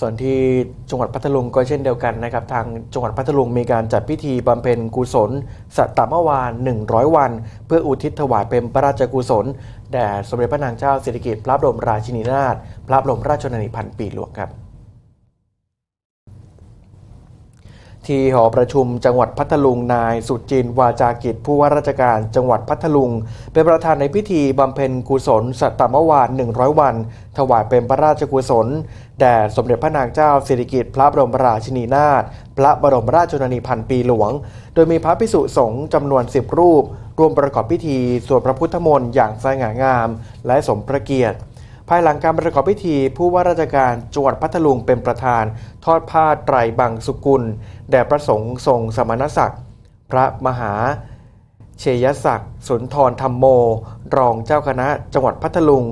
ส่วนที่จังหวัดพัทลุงก็เช่นเดียวกันนะครับ ทางจังหวัดพัทลุงมีการจัดพิธีบำเพ็ญกุศล สัตตมวาน100 วัน เพื่ออุทิศถวายเป็นพระราชกุศล แด่สมเด็จพระนางเจ้าสิริกิติ์พระบรมราชินีนาถพระบรมราชชนนีพันปีหลวงครับ ที่หอประชุมจังหวัดพัทลุงนายสุจินวาจากิจผู้ว่าราชการจังหวัดพัทลุง เป็นประธานในพิธีบำเพ็ญกุศลสัตมวาน 100 วัน ถวายเป็นพระราชกุศล แด่สมเด็จพระนางเจ้าสิริกิติ์พระบรมราชินีนาถพระบรมราชชนนีพันปีหลวง โดยมีพระภิกษุสงฆ์จำนวน 10 รูปร่วมประกอบพิธีสวดพระพุทธมนต์อย่างสง่างาม และสมพระเกียรติ ภายหลังการประกอบพิธี ผู้ว่าราชการจังหวัดพัทลุงเป็นประธาน ทอดผ้าไตรบังสุกุล แด่พระสงฆ์ทรงสมณศักดิ์ พระมหา เชยศักดิ์สุนทรธรรมโม รองเจ้าคณะจังหวัดพัทลุง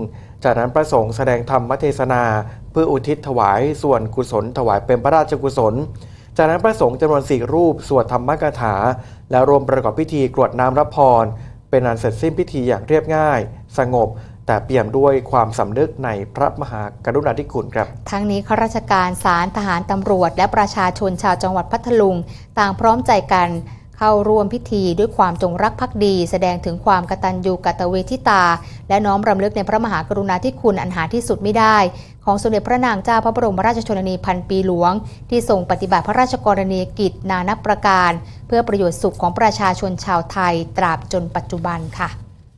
จากนั้นพระสงฆ์แสดงธรรมเทศนา เพื่ออุทิศถวายส่วนกุศลถวายเป็นพระราชกุศล จากนั้นพระสงฆ์จำนวนสี่รูปสวดธรรมกถา แล้วรวมประกอบพิธีกรวดน้ำรับพรเป็นอันเสร็จสิ้นพิธีอย่างเรียบง่าย สงบ แต่เปี่ยมด้วยความสำนึกในพระมหากรุณาธิคุณครับ ทั้งนี้ข้าราชการศาลทหารตำรวจ และประชาชนชาวจังหวัดพัทลุง ต่างพร้อมใจกันเข้าร่วมพิธีด้วยความจงรักภักดี แสดงถึงความกตัญญูกตเวทิตา และน้อมรำลึกในพระมหากรุณาธิคุณอันหาที่สุดไม่ได้ ของสมเด็จพระนางเจ้าพระบรมราชชนนีพันปีหลวง ที่ทรงปฏิบัติพระราชกรณียกิจนานับประการ เพื่อประโยชน์สุขของประชาชนชาวไทยตราบจนปัจจุบันค่ะ